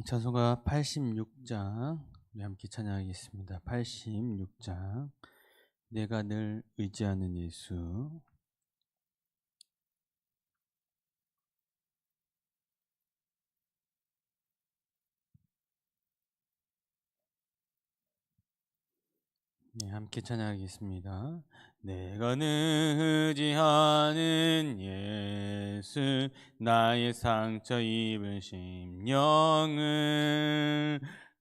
이 찬송가 86장 우리 함께 찬양하겠습니다. 86장 내가 늘 의지하는 예수 네, 함께 찬양하겠습니다. 내가 늘 의지하는 예수 나의 상처 입은 심령을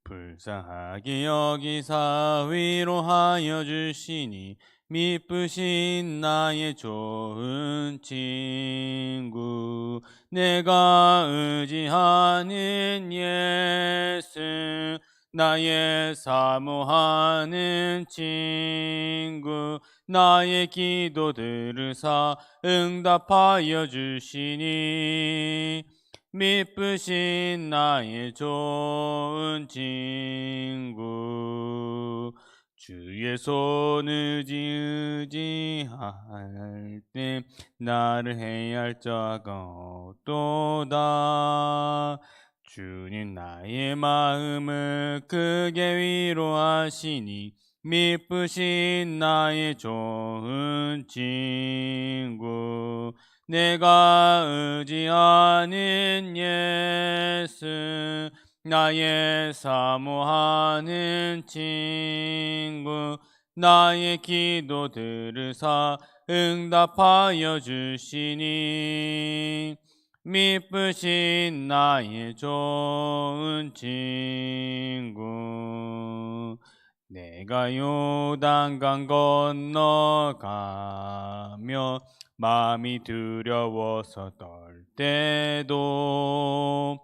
불쌍하게 여기사 위로하여 주시니 미쁘신 나의 좋은 친구 내가 의지하는 예수 나의 사모하는 친구 나의 기도 들으사 응답하여 주시니 미쁘신 나의 좋은 친구 주의 손 의지의지할 때 나를 해할 자가 없도다 주님 나의 마음을 크게 위로하시니 미쁘신 나의 좋은 친구 내가 의지하는 예수 나의 사모하는 친구 나의 기도 들으사 응답하여 주시니 미쁘신 나의 좋은 친구 내가 요단강 건너가며 마음이 두려워서 떨 때도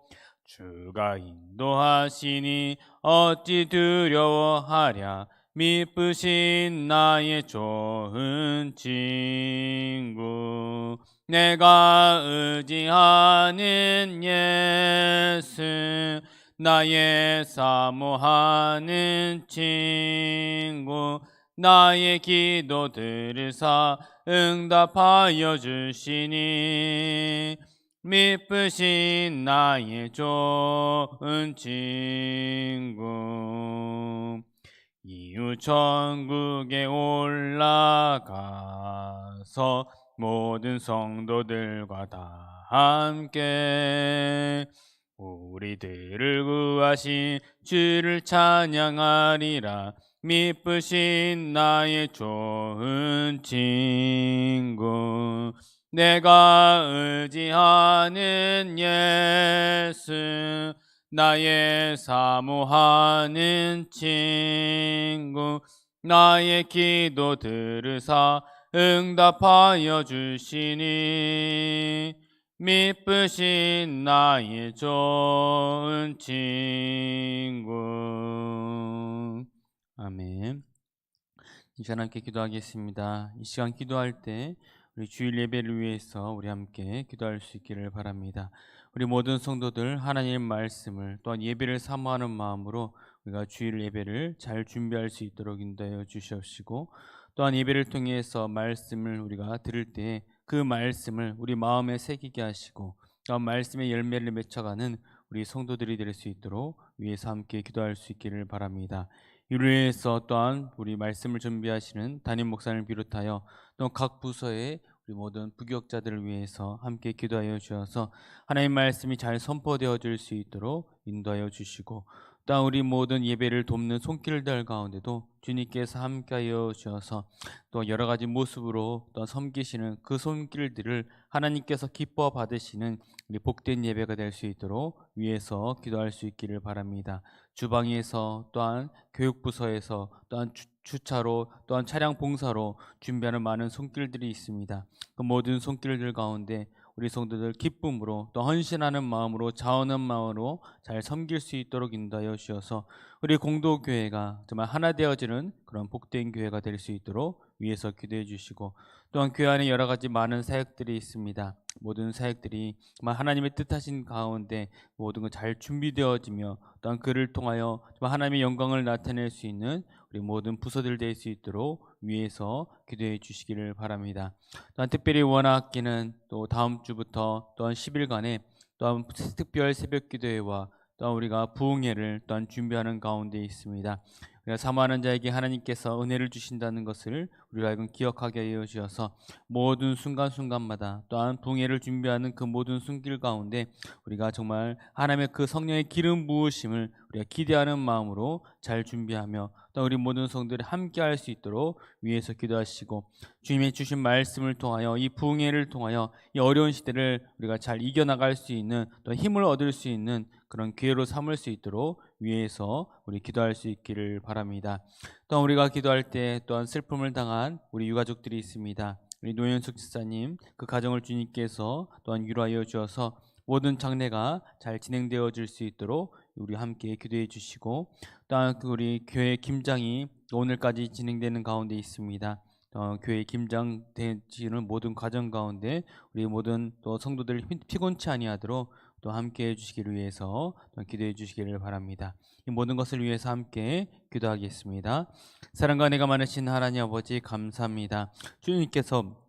주가 인도하시니 어찌 두려워하랴. 미쁘신 나의 좋은 친구 내가 의지하는 예수 나의 사모하는 친구 나의 기도 들으사 응답하여 주시니 미쁘신 나의 좋은 친구. 이웃 천국에 올라가서 모든 성도들과 다 함께 우리들을 구하신 주를 찬양하리라. 미쁘신 나의 좋은 친구 내가 의지하는 예수 나의 사모하는 친구 나의 기도 들으사 응답하여 주시니 미쁘신 나의 좋은 친구. 아멘. 이 시간 함께 기도하겠습니다. 이 시간 기도할 때 우리 주일 예배를 위해서 우리 함께 기도할 수 있기를 바랍니다. 우리 모든 성도들 하나님의 말씀을 또한 예배를 사모하는 마음으로 우리가 주일 예배를 잘 준비할 수 있도록 인도하여 주시옵시고 또한 예배를 통해서 말씀을 우리가 들을 때 그 말씀을 우리 마음에 새기게 하시고 또한 말씀의 열매를 맺혀가는 우리 성도들이 될 수 있도록 위에서 함께 기도할 수 있기를 바랍니다. 이를 위해서 또한 우리 말씀을 준비하시는 담임 목사를 비롯하여 또 각 부서의 우리 모든 부격자들을 위해서 함께 기도하여 주셔서 하나님 말씀이 잘 선포되어 질 수 있도록 인도하여 주시고 또한 우리 모든 예배를 돕는 손길들 가운데도 주님께서 함께하여 주셔서 또 여러 가지 모습으로 또 섬기시는 그 손길들을 하나님께서 기뻐 받으시는 우리 복된 예배가 될 수 있도록 위에서 기도할 수 있기를 바랍니다. 주방에서 또한 교육부서에서 또한 주, 차로 또한 차량 봉사로 준비하는 많은 손길들이 있습니다. 그 모든 손길들 가운데 우리 성도들 기쁨으로 또 헌신하는 마음으로 자원한 마음으로 잘 섬길 수 있도록 인도하여 주셔서 우리 공도교회가 정말 하나 되어지는 그런 복된 교회가 될 수 있도록 위에서 기도해 주시고 또한 교회 안에 여러 가지 많은 사역들이 있습니다. 모든 사역들이 정말 하나님의 뜻하신 가운데 모든 것 잘 준비되어지며 또한 그를 통하여 정말 하나님의 영광을 나타낼 수 있는 우리 모든 부서들 될 수 있도록 위해서 기도해 주시기를 바랍니다. 또한 특별히 원학기는 또 다음 주부터 또한 10일간에 또한 특별 새벽 기도회와 또한 우리가 부흥회를 또한 준비하는 가운데 있습니다. 우리가 사모하는 자에게 하나님께서 은혜를 주신다는 것을 우리가 알고 기억하게 주셔서 모든 순간순간마다 또한 부흥회를 준비하는 그 모든 순길 가운데 우리가 정말 하나님의 그 성령의 기름 부으심을 우리가 기대하는 마음으로 잘 준비하며 또 우리 모든 성들이 함께 할 수 있도록 위에서 기도하시고 주님의 주신 말씀을 통하여 이 부흥회를 통하여 이 어려운 시대를 우리가 잘 이겨나갈 수 있는 또 힘을 얻을 수 있는 그런 기회로 삼을 수 있도록 위에서 우리 기도할 수 있기를 바랍니다. 또한 우리가 기도할 때 또한 슬픔을 당한 우리 유가족들이 있습니다. 우리 노현숙 집사님 그 가정을 주님께서 또한 위로하여 주어서 모든 장례가 잘 진행되어 질 수 있도록 우리 함께 기도해 주시고 또한 그 우리 교회 김장이 오늘까지 진행되는 가운데 있습니다. 어, 교회 김장 되시는 모든 과정 가운데 우리 모든 또 성도들 피곤치 아니하도록 또 함께 해주시기를 위해서 또 기도해 주시기를 바랍니다. 이 모든 것을 위해서 함께 기도하겠습니다. 사랑과 내가 많으신 하나님 아버지 감사합니다. 주님께서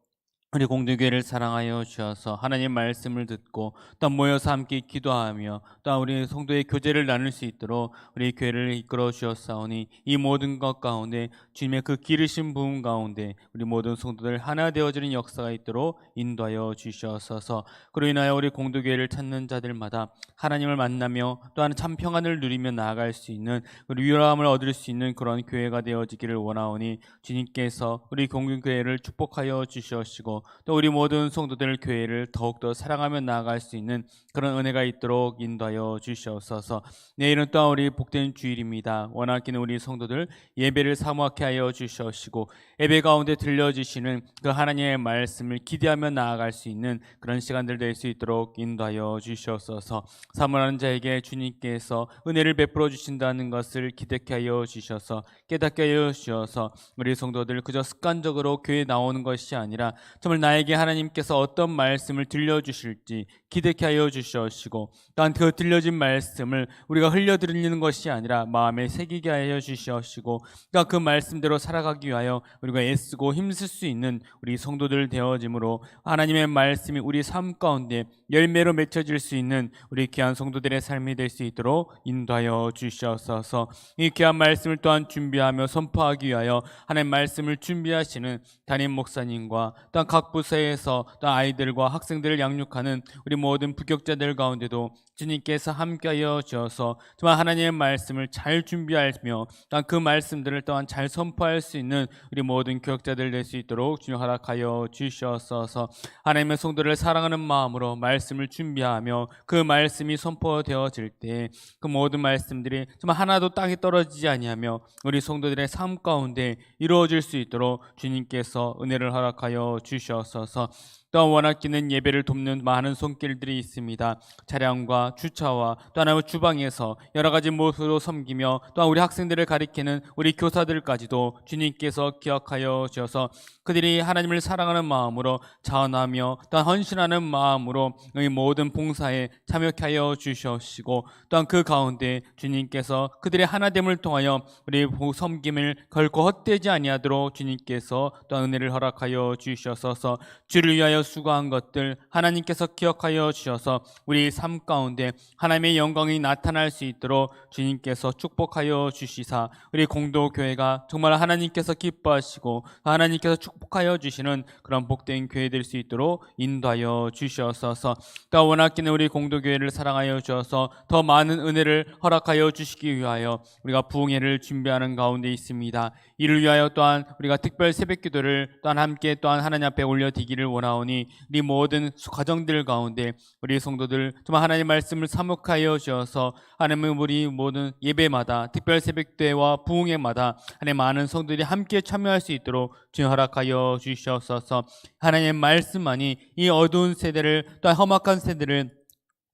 우리 공동교회를 사랑하여 주셔서 하나님 말씀을 듣고 또 모여서 함께 기도하며 또 우리 성도의 교제를 나눌 수 있도록 우리 교회를 이끌어 주셨사오니 이 모든 것 가운데 주님의 그 기르신 부음 가운데 우리 모든 성도들 하나 되어지는 역사가 있도록 인도하여 주시옵소서. 그로 인하여 우리 공동교회를 찾는 자들마다 하나님을 만나며 또한 참 평안을 누리며 나아갈 수 있는 우리 위로함을 얻을 수 있는 그런 교회가 되어지기를 원하오니 주님께서 우리 공동교회를 축복하여 주시옵시고 또 우리 모든 성도들 교회를 더욱더 사랑하며 나아갈 수 있는 그런 은혜가 있도록 인도하여 주시옵소서. 내일은 또한 우리 복된 주일입니다. 원하기는 우리 성도들 예배를 사모하게 하여 주시옵시고 예배 가운데 들려주시는 그 하나님의 말씀을 기대하며 나아갈 수 있는 그런 시간들 될 수 있도록 인도하여 주시옵소서. 사모하는 자에게 주님께서 은혜를 베풀어 주신다는 것을 기대케 하여 주셔서 깨닫게 하여 주셔서 우리 성도들 그저 습관적으로 교회 나오는 것이 아니라 정말 나에게 하나님께서 어떤 말씀을 들려주실지 기대케 하여 주시옵시고 또한 그 들려진 말씀을 우리가 흘려드리는 것이 아니라 마음에 새기게 하여 주시옵시고 그러니까 그 말씀대로 살아가기 위하여 우리가 애쓰고 힘쓸 수 있는 우리 성도들 되어짐으로 하나님의 말씀이 우리 삶 가운데 열매로 맺혀질 수 있는 우리 귀한 성도들의 삶이 될 수 있도록 인도하여 주시옵소서. 이 귀한 말씀을 또한 준비하며 선포하기 위하여 하나님 말씀을 준비하시는 담임 목사님과 또한 각 부서에서 또 아이들과 학생들을 양육하는 우리 모든 부격자들 가운데도 주님께서 함께하여 주어서 정말 하나님의 말씀을 잘 준비하며 또한 그 말씀들을 또한 잘 선포할 수 있는 우리 모든 교육자들 될 수 있도록 주님 허락하여 주시옵소서. 하나님의 성도를 사랑하는 마음으로 말씀을 준비하며 그 말씀이 선포되어질 때 그 모든 말씀들이 정말 하나도 땅에 떨어지지 아니하며 우리 성도들의 삶 가운데 이루어질 수 있도록 주님께서 은혜를 허락하여 주시옵소서 또 원하기는 예배를 돕는 많은 손길들이 있습니다. 차량과 주차와 또 하나의 주방에서 여러 가지 모습으로 섬기며 또한 우리 학생들을 가리키는 우리 교사들까지도 주님께서 기억하여 주셔서 그들이 하나님을 사랑하는 마음으로 자원하며 또한 헌신하는 마음으로 이 모든 봉사에 참여케 하여 주시옵시고 또한 그 가운데 주님께서 그들의 하나됨을 통하여 우리 섬김을 결코 헛되지 아니하도록 주님께서 또 은혜를 허락하여 주시옵소서. 주를 위하여 수고한 것들 하나님께서 기억하여 주셔서 우리 삶 가운데 하나님의 영광이 나타날 수 있도록 주님께서 축복하여 주시사 우리 공도 교회가 정말 하나님께서 기뻐하시고 하나님께서 축 복하여 주시는 그런 복된 교회 될 수 있도록 인도하여 주시옵소서. 또 원하기는 우리 공도 교회를 사랑하여 주셔서 더 많은 은혜를 허락하여 주시기 위하여 우리가 부흥회를 준비하는 가운데 있습니다. 이를 위하여 또한 우리가 특별 새벽 기도를 또한 함께 또한 하나님 앞에 올려드기를 원하오니 우리 모든 과정들 가운데 우리 성도들 정말 하나님 말씀을 사목하여 주셔서 하나님의 우리 모든 예배마다 특별 새벽대와 부흥회마다 하나님 많은 성도들이 함께 참여할 수 있도록 주님 허락하여 주시옵소서. 하나님의 말씀만이 이 어두운 세대를 또 험악한 세대를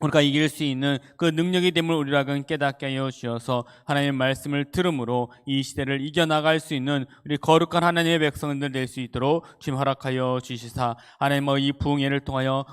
우리가 이길 수 있는 그 능력이 됨을 우리라고 깨닫게 하여 주셔서 하나님의 말씀을 들음으로 이 시대를 이겨나갈 수 있는 우리 거룩한 하나님의 백성들 될 수 있도록 주님 허락하여 주시사 하나님의 이 부흥회를 통하여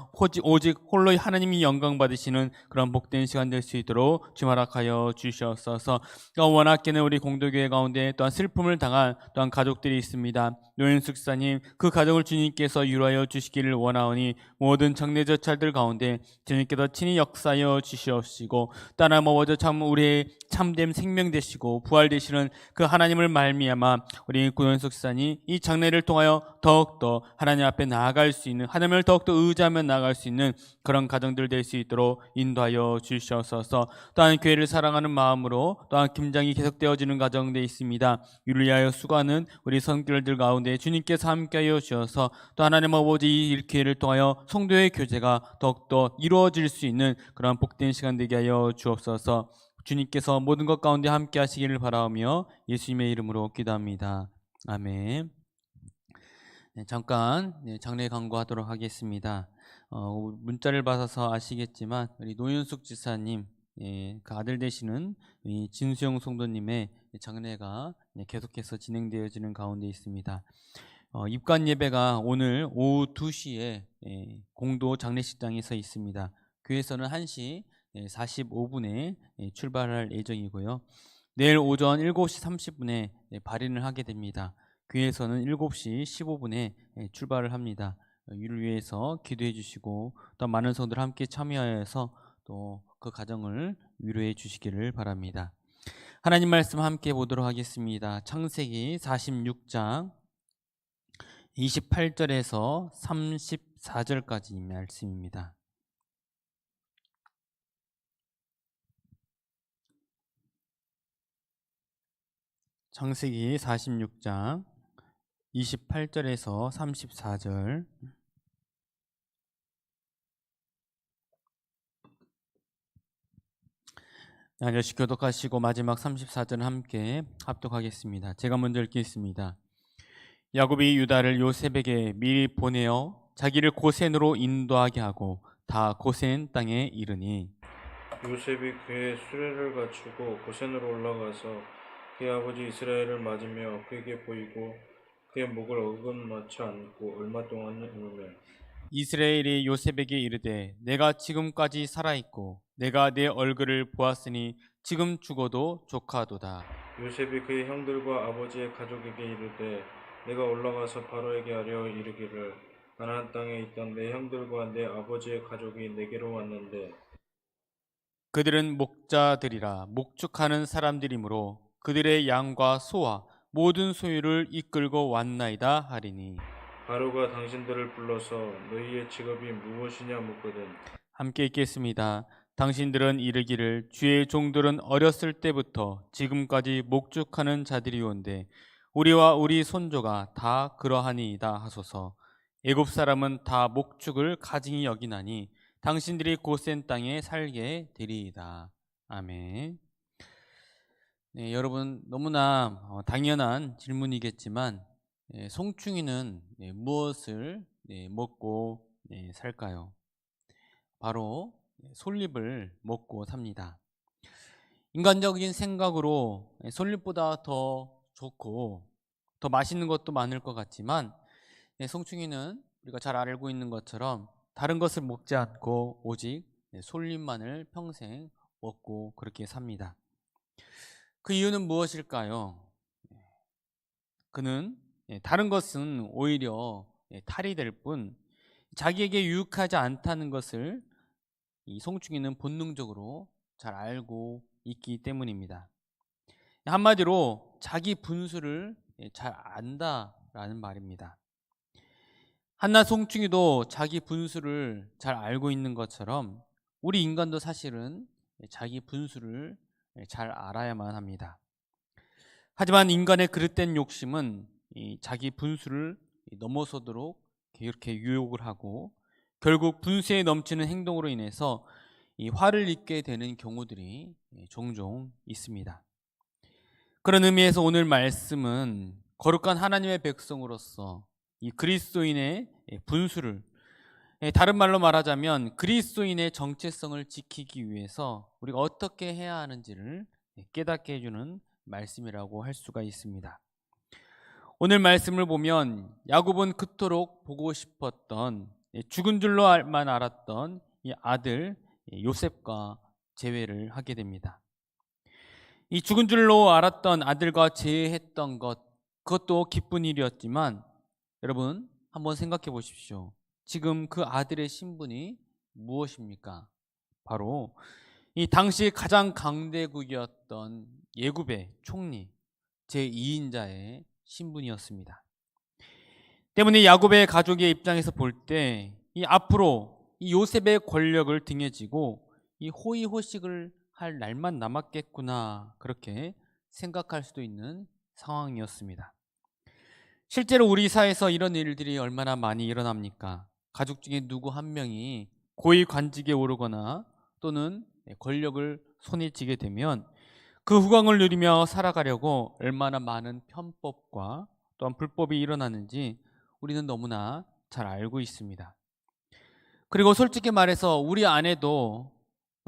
오직 홀로 하나님이 영광 받으시는 그런 복된 시간 될 수 있도록 주님 허락하여 주시옵소서. 원하기는 우리 공동교회 가운데 또한 슬픔을 당한 또한 가족들이 있습니다 노현숙 사님 그 가정을 주님께서 유로하여 주시기를 원하오니 모든 장례저찰들 가운데 주님께서 친히 역사하여 주시옵시고 따라 먹어져 참 우리의 참됨 생명 되시고 부활 되시는 그 하나님을 말미암아 우리 노현숙 사님 이 장례를 통하여 더욱더 하나님 앞에 나아갈 수 있는 하나님을 더욱더 의지하며 나아갈 수 있는 그런 가정들 될 수 있도록 인도하여 주시옵소서 또한 교회를 사랑하는 마음으로 또한 김장이 계속되어지는 가정 돼 있습니다. 이를 위하여 수고하는 우리 성들들 가운데 주님께서 함께하여 주셔서 또 하나님 아버지 이 기회를 통하여 성도의 교제가 더욱더 이루어질 수 있는 그런 복된 시간 되게 하여 주옵소서 주님께서 모든 것 가운데 함께 하시기를 바라며 예수님의 이름으로 기도합니다. 아멘. 네, 잠깐 네, 장례 강구하도록 하겠습니다. 어, 문자를 받아서 아시겠지만 우리 노윤숙 지사님 예, 그 아들 되시는 이 진수영 성도님의 장례가 네, 계속해서 진행되어지는 가운데 있습니다. 어, 입관 예배가 오늘 오후 2시에 예, 공도 장례식장에서 있습니다. 교회에서는 1시 예, 45분에 예, 출발할 예정이고요. 내일 오전 7시 30분에 예, 발인을 하게 됩니다. 교회에서는 7시 15분에 예, 출발을 합니다. 어, 이를 위해서 기도해 주시고 또 많은 성도들 함께 참여하여서 또 그 가정을 위로해 주시기를 바랍니다. 하나님 말씀 함께 보도록 하겠습니다. 창세기 46장 28절에서 34절까지 말씀입니다. 창세기 46장 28절에서 34절 아저씨 교독하시고 마지막 34절 함께 합독하겠습니다. 제가 먼저 읽겠습니다. 야곱이 유다를 요셉에게 미리 보내어 자기를 고센으로 인도하게 하고 다 고센 땅에 이르니 요셉이 그의 수레를 갖추고 고센으로 올라가서 그의 아버지 이스라엘을 맞으며 그에게 보이고 그의 목을 어긋맞춰 안고 얼마 동안 울며 이스라엘이 요셉에게 이르되 내가 지금까지 살아 있고 내가 내 얼굴을 보았으니 지금 죽어도 조카도다. 요셉이 그의 형들과 아버지의 가족에게 이르되 내가 올라가서 바로에게 하려 이르기를 가나안 땅에 있던 내 형들과 내 아버지의 가족이 내게로 왔는데 그들은 목자들이라 목축하는 사람들이므로 그들의 양과 소와 모든 소유를 이끌고 왔나이다 하리니 바로가 당신들을 불러서 너희의 직업이 무엇이냐 묻거든 함께 읽겠습니다. 당신들은 이르기를 주의 종들은 어렸을 때부터 지금까지 목축하는 자들이온데 우리와 우리 손조가 다 그러하니이다 하소서. 애굽 사람은 다 목축을 가증히 여기나니 당신들이 고센 땅에 살게 되리이다. 아멘. 네, 여러분 너무나 어, 당연한 질문이겠지만 예, 송충이는 예, 무엇을 예, 먹고 예, 살까요? 바로 솔잎을 먹고 삽니다. 인간적인 생각으로 예, 솔잎보다 더 좋고 더 맛있는 것도 많을 것 같지만 예, 송충이는 우리가 잘 알고 있는 것처럼 다른 것을 먹지 않고 오직 예, 솔잎만을 평생 먹고 그렇게 삽니다. 그 이유는 무엇일까요? 그는 예, 다른 것은 오히려 예, 탈이 될 뿐 자기에게 유익하지 않다는 것을 이 송충이는 본능적으로 잘 알고 있기 때문입니다. 한마디로 자기 분수를 예, 잘 안다라는 말입니다. 한낱 송충이도 자기 분수를 잘 알고 있는 것처럼 우리 인간도 사실은 자기 분수를 잘 알아야만 합니다. 하지만 인간의 그릇된 욕심은 이 자기 분수를 넘어서도록 이렇게 유혹을 하고 결국 분수에 넘치는 행동으로 인해서 이 화를 입게 되는 경우들이 종종 있습니다. 그런 의미에서 오늘 말씀은 거룩한 하나님의 백성으로서 이 그리스도인의 분수를 다른 말로 말하자면 그리스도인의 정체성을 지키기 위해서 우리가 어떻게 해야 하는지를 깨닫게 해주는 말씀이라고 할 수가 있습니다. 오늘 말씀을 보면 야곱은 그토록 보고 싶었던 죽은 줄로만 알았던 이 아들 요셉과 재회를 하게 됩니다. 이 죽은 줄로 알았던 아들과 재회했던 것 그것도 기쁜 일이었지만 여러분 한번 생각해 보십시오. 지금 그 아들의 신분이 무엇입니까? 바로 이 당시 가장 강대국이었던 예굽의 총리 제2인자의 신분이었습니다. 때문에 야곱의 가족의 입장에서 볼 때 이 앞으로 이 요셉의 권력을 등에 지고 이 호의호식을 할 날만 남았겠구나 그렇게 생각할 수도 있는 상황이었습니다. 실제로 우리 사회에서 이런 일들이 얼마나 많이 일어납니까? 가족 중에 누구 한 명이 고위 관직에 오르거나 또는 권력을 손에 쥐게 되면 그 후광을 누리며 살아가려고 얼마나 많은 편법과 또한 불법이 일어나는지 우리는 너무나 잘 알고 있습니다. 그리고 솔직히 말해서 우리 안에도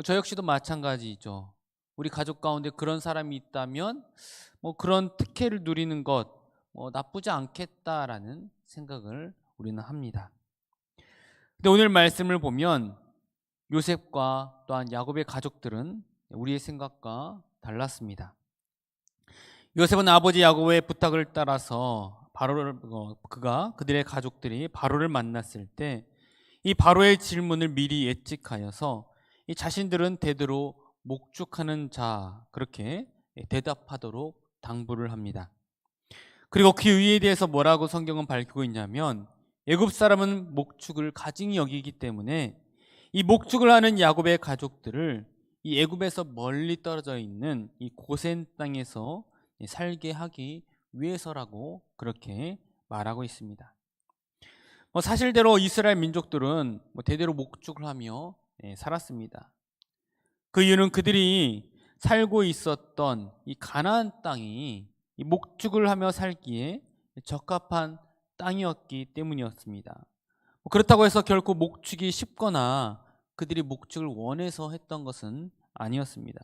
저 역시도 마찬가지죠. 우리 가족 가운데 그런 사람이 있다면 뭐 그런 특혜를 누리는 것 뭐 나쁘지 않겠다라는 생각을 우리는 합니다. 근데 오늘 말씀을 보면 요셉과 또한 야곱의 가족들은 우리의 생각과 달랐습니다. 요셉은 아버지 야곱의 부탁을 따라서 바로를 어, 그가 그들의 가족들이 바로를 만났을 때 이 바로의 질문을 미리 예측하여서 이 자신들은 대대로 목축하는 자 그렇게 대답하도록 당부를 합니다. 그리고 그 의에 대해서 뭐라고 성경은 밝히고 있냐면 애굽 사람은 목축을 가증히 여기기 때문에 이 목축을 하는 야곱의 가족들을 이 애굽에서 멀리 떨어져 있는 이 고센 땅에서 살게 하기 위해서라고 그렇게 말하고 있습니다. 뭐 사실대로 이스라엘 민족들은 뭐 대대로 목축을 하며 예, 살았습니다. 그 이유는 그들이 살고 있었던 이 가나안 땅이 이 목축을 하며 살기에 적합한 땅이었기 때문이었습니다. 뭐 그렇다고 해서 결코 목축이 쉽거나 그들이 목축을 원해서 했던 것은 아니었습니다.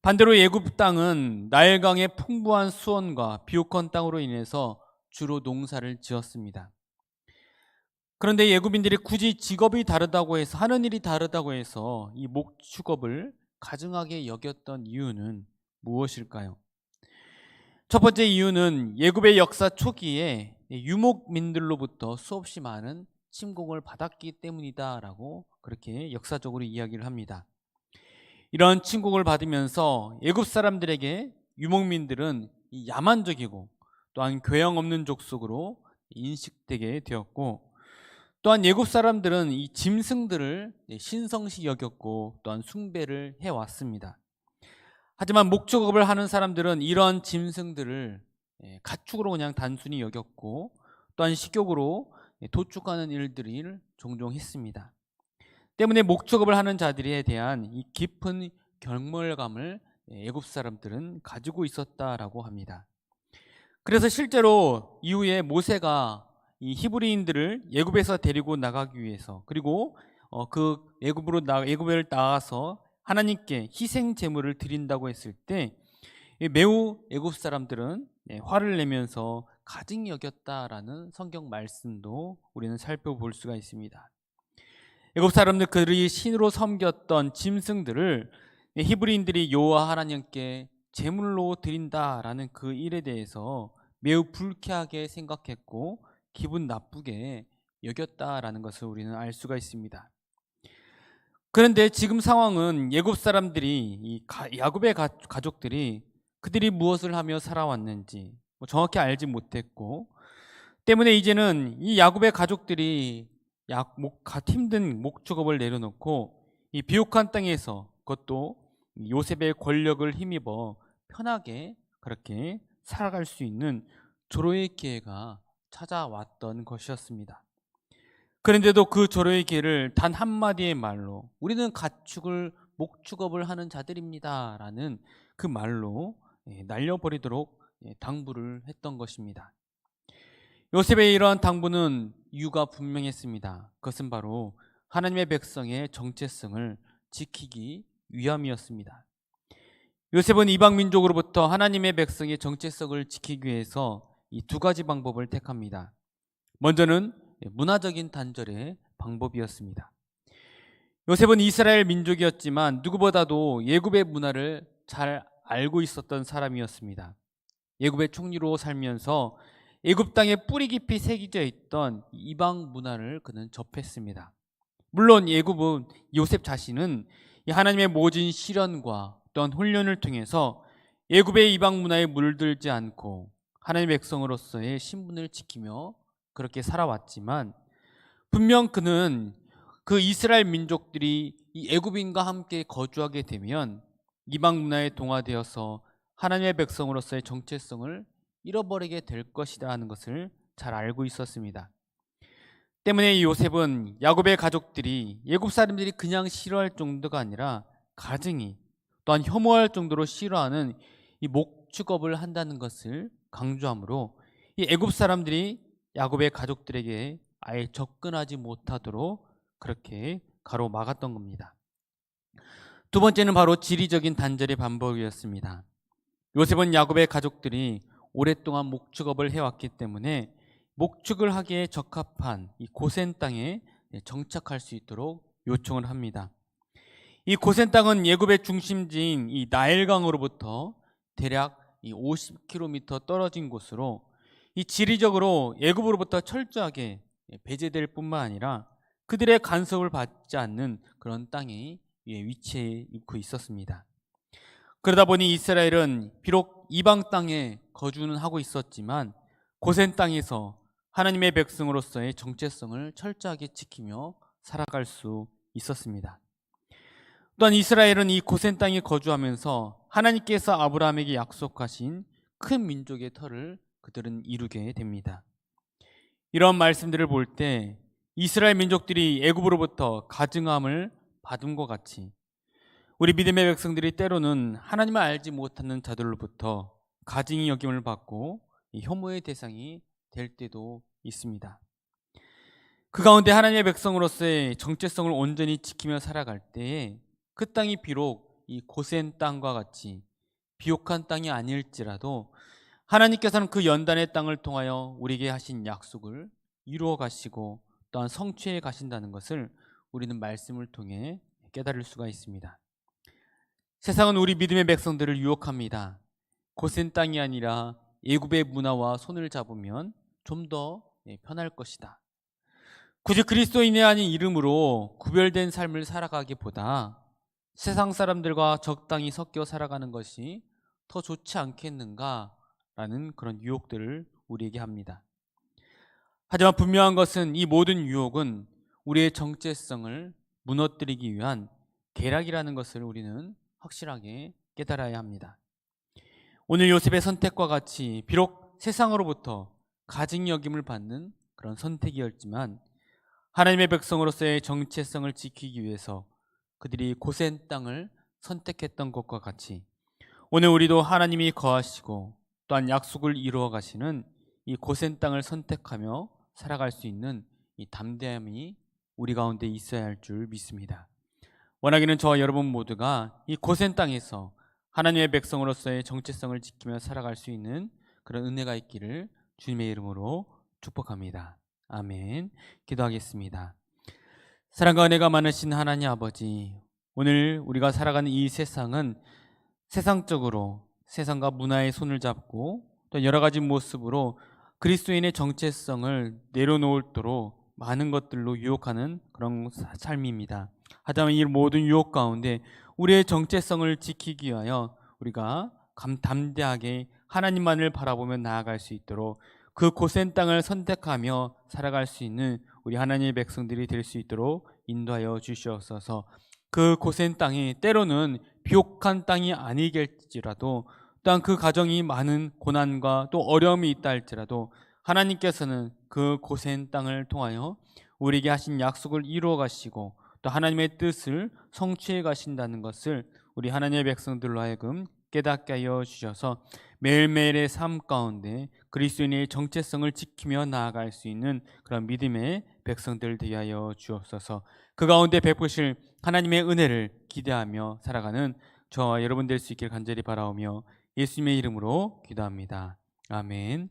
반대로 예굽 땅은 나일강의 풍부한 수원과 비옥한 땅으로 인해서 주로 농사를 지었습니다. 그런데 예굽인들이 굳이 직업이 다르다고 해서 하는 일이 다르다고 해서 이 목축업을 가증하게 여겼던 이유는 무엇일까요? 첫 번째 이유는 예굽의 역사 초기에 유목민들로부터 수없이 많은 침공을 받았기 때문이다라고 그렇게 역사적으로 이야기를 합니다. 이런 침공을 받으면서 예굽 사람들에게 유목민들은 야만적이고 또한 교양 없는 족속으로 인식되게 되었고 또한 예굽 사람들은 이 짐승들을 신성시 여겼고 또한 숭배를 해왔습니다. 하지만 목축업을 하는 사람들은 이런 짐승들을 예, 가축으로 그냥 단순히 여겼고 또한 식욕으로 도축하는 일들을 종종 했습니다. 때문에 목축업을 하는 자들에 대한 이 깊은 경멸감을 애굽 사람들은 가지고 있었다라고 합니다. 그래서 실제로 이후에 모세가 이 히브리인들을 예굽에서 데리고 나가기 위해서 그리고 어, 그 예굽으로 나 예굽을 나가서 하나님께 희생 제물을 드린다고 했을 때 매우 애굽 사람들은 예, 화를 내면서 가증히 여겼다라는 성경 말씀도 우리는 살펴볼 수가 있습니다. 애굽 사람들 그들이 신으로 섬겼던 짐승들을 히브리인들이 여호와 하나님께 제물로 드린다라는 그 일에 대해서 매우 불쾌하게 생각했고 기분 나쁘게 여겼다라는 것을 우리는 알 수가 있습니다. 그런데 지금 상황은 예굽 사람들이 이 야곱의 가족들이 그들이 무엇을 하며 살아왔는지 뭐 정확히 알지 못했고 때문에 이제는 이 야곱의 가족들이 약, 목, 힘든 목축업을 내려놓고 이 비옥한 땅에서 그것도 요셉의 권력을 힘입어 편하게 그렇게 살아갈 수 있는 조로의 기회가 찾아왔던 것이었습니다. 그런데도 그 조로의 기회를 단 한마디의 말로 우리는 가축을 목축업을 하는 자들입니다 라는 그 말로 예, 날려버리도록 예, 당부를 했던 것입니다. 요셉의 이러한 당부는 이유가 분명했습니다. 그것은 바로 하나님의 백성의 정체성을 지키기 위함이었습니다. 요셉은 이방 민족으로부터 하나님의 백성의 정체성을 지키기 위해서 이 두 가지 방법을 택합니다. 먼저는 문화적인 단절의 방법이었습니다. 요셉은 이스라엘 민족이었지만 누구보다도 예굽의 문화를 잘 알고 있었던 사람이었습니다. 예굽의 총리로 살면서 애굽 땅에 뿌리 깊이 새겨져 있던 이방 문화를 그는 접했습니다. 물론 애굽은 요셉 자신은 이 하나님의 모진 시련과 또한 훈련을 통해서 애굽의 이방 문화에 물들지 않고 하나님의 백성으로서의 신분을 지키며 그렇게 살아왔지만 분명 그는 그 이스라엘 민족들이 이 애굽인과 함께 거주하게 되면 이방 문화에 동화되어서 하나님의 백성으로서의 정체성을 잃어버리게 될 것이다 하는 것을 잘 알고 있었습니다. 때문에 이 요셉은 야곱의 가족들이 애굽 사람들이 그냥 싫어할 정도가 아니라 가증이 또한 혐오할 정도로 싫어하는 이 목축업을 한다는 것을 강조하므로 이 애굽 사람들이 야곱의 가족들에게 아예 접근하지 못하도록 그렇게 가로막았던 겁니다. 두 번째는 바로 지리적인 단절의 반복이었습니다. 요셉은 야곱의 가족들이 오랫동안 목축업을 해왔기 때문에 목축을 하기에 적합한 이 고센 땅에 정착할 수 있도록 요청을 합니다. 이 고센 땅은 예굽의 중심지인 이 나일강으로부터 대략 이 50km 떨어진 곳으로 이 지리적으로 예굽으로부터 철저하게 배제될 뿐만 아니라 그들의 간섭을 받지 않는 그런 땅에 위치해 있고 있었습니다. 그러다 보니 이스라엘은 비록 이방 땅에 거주는 하고 있었지만 고센 땅에서 하나님의 백성으로서의 정체성을 철저하게 지키며 살아갈 수 있었습니다. 또한 이스라엘은 이 고센 땅에 거주하면서 하나님께서 아브라함에게 약속하신 큰 민족의 터를 그들은 이루게 됩니다. 이런 말씀들을 볼 때 이스라엘 민족들이 애굽으로부터 가증함을 받은 것 같이 우리 믿음의 백성들이 때로는 하나님을 알지 못하는 자들로부터 가증이 여김을 받고 혐오의 대상이 될 때도 있습니다. 그 가운데 하나님의 백성으로서의 정체성을 온전히 지키며 살아갈 때에 그 땅이 비록 이 고센 땅과 같이 비옥한 땅이 아닐지라도 하나님께서는 그 연단의 땅을 통하여 우리에게 하신 약속을 이루어 가시고 또한 성취해 가신다는 것을 우리는 말씀을 통해 깨달을 수가 있습니다. 세상은 우리 믿음의 백성들을 유혹합니다. 고센 땅이 아니라 예굽의 문화와 손을 잡으면 좀더 예, 편할 것이다. 굳이 그리스도인이 아닌 이름으로 구별된 삶을 살아가기보다 세상 사람들과 적당히 섞여 살아가는 것이 더 좋지 않겠는가라는 그런 유혹들을 우리에게 합니다. 하지만 분명한 것은 이 모든 유혹은 우리의 정체성을 무너뜨리기 위한 계략이라는 것을 우리는 확실하게 깨달아야 합니다. 오늘 요셉의 선택과 같이 비록 세상으로부터 가증 여김을 받는 그런 선택이었지만 하나님의 백성으로서의 정체성을 지키기 위해서 그들이 고센 땅을 선택했던 것과 같이 오늘 우리도 하나님이 거하시고 또한 약속을 이루어 가시는 이 고센 땅을 선택하며 살아갈 수 있는 이 담대함이 우리 가운데 있어야 할 줄 믿습니다. 원하기는 저와 여러분 모두가 이 고센 땅에서 하나님의 백성으로서의 정체성을 지키며 살아갈 수 있는 그런 은혜가 있기를 주님의 이름으로 축복합니다. 아멘. 기도하겠습니다. 사랑과 은혜가 많으신 하나님 아버지, 오늘 우리가 살아가는 이 세상은 세상적으로 세상과 문화의 손을 잡고 또 여러 가지 모습으로 그리스도인의 정체성을 내려놓도록 많은 것들로 유혹하는 그런 삶입니다. 하지만 이 모든 유혹 가운데 우리의 정체성을 지키기 위하여 우리가 감 담대하게 하나님만을 바라보며 나아갈 수 있도록 그 고센 땅을 선택하며 살아갈 수 있는 우리 하나님의 백성들이 될 수 있도록 인도하여 주시옵소서. 그 고센 땅이 때로는 비옥한 땅이 아니겠지라도 또한 그 가정이 많은 고난과 또 어려움이 있다 할지라도 하나님께서는 그 고센 땅을 통하여 우리에게 하신 약속을 이루어 가시고 또 하나님의 뜻을 성취해 가신다는 것을 우리 하나님의 백성들로 하여금 깨닫게 하여 주셔서 매일매일의 삶 가운데 그리스도인의 정체성을 지키며 나아갈 수 있는 그런 믿음의 백성들 되하여 주옵소서. 그 가운데 베푸실 하나님의 은혜를 기대하며 살아가는 저와 여러분 될 수 있길 간절히 바라오며 예수님의 이름으로 기도합니다. 아멘.